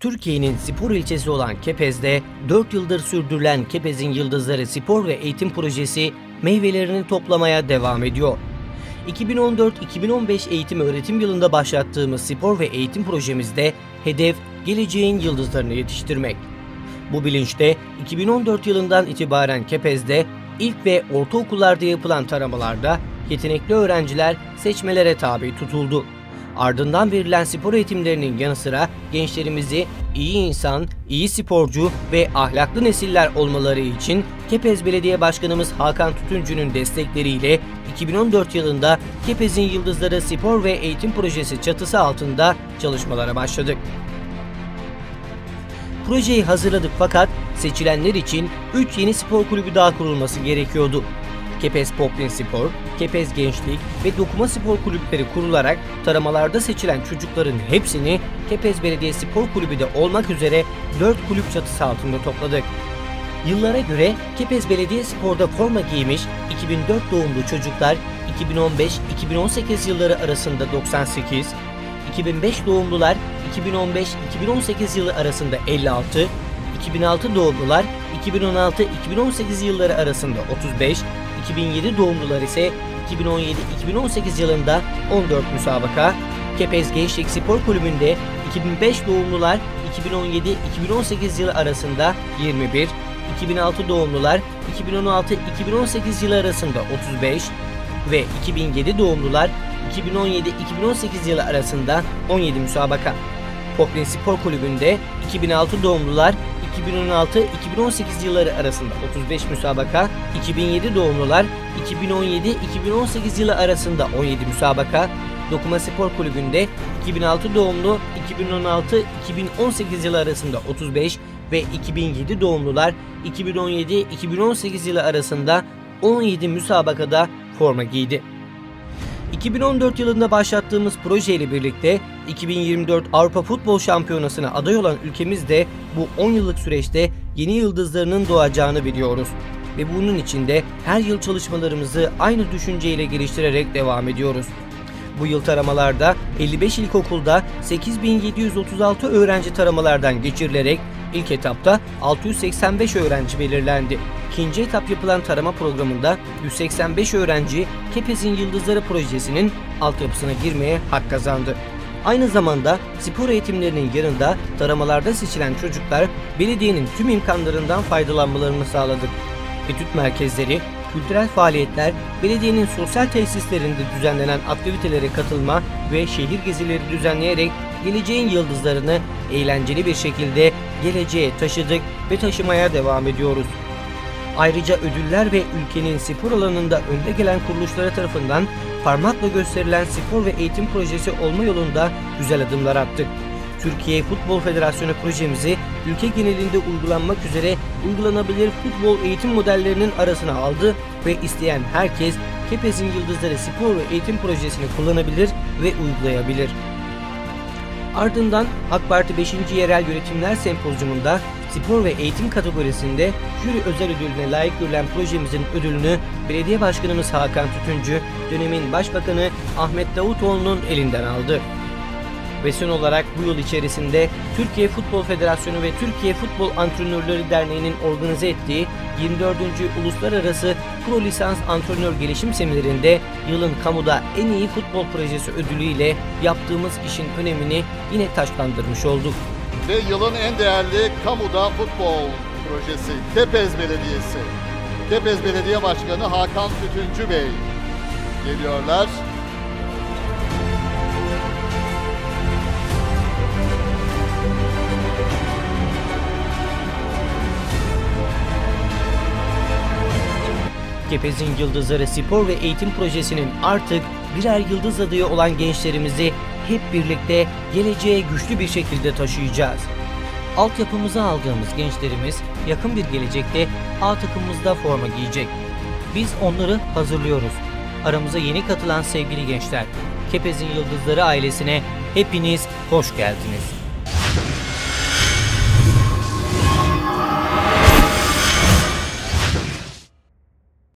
Türkiye'nin spor ilçesi olan Kepez'de 4 yıldır sürdürülen Kepez'in Yıldızları Spor ve Eğitim Projesi meyvelerini toplamaya devam ediyor. 2014-2015 eğitim öğretim yılında başlattığımız spor ve eğitim projemizde hedef geleceğin yıldızlarını yetiştirmek. Bu bilinçte 2014 yılından itibaren Kepez'de ilk ve ortaokullarda yapılan taramalarda yetenekli öğrenciler seçmelere tabi tutuldu. Ardından verilen spor eğitimlerinin yanı sıra gençlerimizi iyi insan, iyi sporcu ve ahlaklı nesiller olmaları için Kepez Belediye Başkanımız Hakan Tütüncü'nün destekleriyle 2014 yılında Kepez'in Yıldızları Spor ve Eğitim Projesi çatısı altında çalışmalara başladık. Projeyi hazırladık fakat seçilenler için 3 yeni spor kulübü daha kurulması gerekiyordu. Kepez Poplin Spor, Kepez Gençlik ve Dokuma Spor kulüpleri kurularak taramalarda seçilen çocukların hepsini Kepez Belediye Spor Kulübü de olmak üzere 4 kulüp çatısı altında topladık. Yıllara göre Kepez Belediye Spor'da forma giymiş 2004 doğumlu çocuklar 2015-2018 yılları arasında 98, 2005 doğumlular 2015-2018 yılı arasında 56, 2006 doğumlular 2016-2018 yılları arasında 35, 2007 doğumlular ise 2017-2018 yılında 14 müsabaka, Kepez Gençlik Spor Kulübü'nde 2005 doğumlular 2017-2018 yılı arasında 21, 2006 doğumlular 2016-2018 yılı arasında 35 ve 2007 doğumlular 2017-2018 yılı arasında 17 müsabaka. Poplin Spor Kulübü'nde 2006 doğumlular 2016-2018 yılları arasında 35 müsabaka, 2007 doğumlular 2017-2018 yılı arasında 17 müsabaka, Dokuma Spor Kulübü'nde 2006 doğumlu 2016-2018 yılı arasında 35 ve 2007 doğumlular 2017-2018 yılı arasında 17 müsabakada forma giydi. 2014 yılında başlattığımız proje ile birlikte 2024 Avrupa Futbol Şampiyonası'na aday olan ülkemiz de bu 10 yıllık süreçte yeni yıldızlarının doğacağını biliyoruz. Ve bunun için de her yıl çalışmalarımızı aynı düşünceyle geliştirerek devam ediyoruz. Bu yıl taramalarda 55 ilkokulda 8736 öğrenci taramalardan geçirilerek ilk etapta 685 öğrenci belirlendi. İkinci etap yapılan tarama programında 185 öğrenci Kepez'in Yıldızları projesinin altyapısına girmeye hak kazandı. Aynı zamanda spor eğitimlerinin yanında taramalarda seçilen çocuklar belediyenin tüm imkanlarından faydalanmalarını sağladık. Etüt merkezleri, kültürel faaliyetler, belediyenin sosyal tesislerinde düzenlenen aktivitelere katılma ve şehir gezileri düzenleyerek geleceğin yıldızlarını eğlenceli bir şekilde geleceğe taşıdık ve taşımaya devam ediyoruz. Ayrıca ödüller ve ülkenin spor alanında önde gelen kuruluşlara tarafından parmakla gösterilen spor ve eğitim projesi olma yolunda güzel adımlar attık. Türkiye Futbol Federasyonu projemizi ülke genelinde uygulanmak üzere uygulanabilir futbol eğitim modellerinin arasına aldı ve isteyen herkes Kepez'in Yıldızları Spor ve Eğitim Projesini kullanabilir ve uygulayabilir. Ardından AK Parti 5. Yerel Yönetimler Sempozyumunda spor ve eğitim kategorisinde jüri özel ödülüne layık görülen projemizin ödülünü Belediye Başkanımız Hakan Tütüncü, dönemin Başbakanı Ahmet Davutoğlu'nun elinden aldı. Ve son olarak bu yıl içerisinde Türkiye Futbol Federasyonu ve Türkiye Futbol Antrenörleri Derneği'nin organize ettiği 24. Uluslararası Pro Lisans Antrenör Gelişim Seminerinde yılın kamuda en iyi futbol projesi ödülüyle yaptığımız işin önemini yine taşlandırmış olduk. Ve yılın en değerli kamuda futbol projesi Kepez Belediyesi. Kepez Belediye Başkanı Hakan Tütüncü Bey geliyorlar. Kepez'in Yıldızları Spor ve Eğitim Projesi'nin artık birer yıldız adayı olan gençlerimizi hep birlikte geleceğe güçlü bir şekilde taşıyacağız. Altyapımıza aldığımız gençlerimiz yakın bir gelecekte A takımımızda forma giyecek. Biz onları hazırlıyoruz. Aramıza yeni katılan sevgili gençler, Kepez'in Yıldızları ailesine hepiniz hoş geldiniz.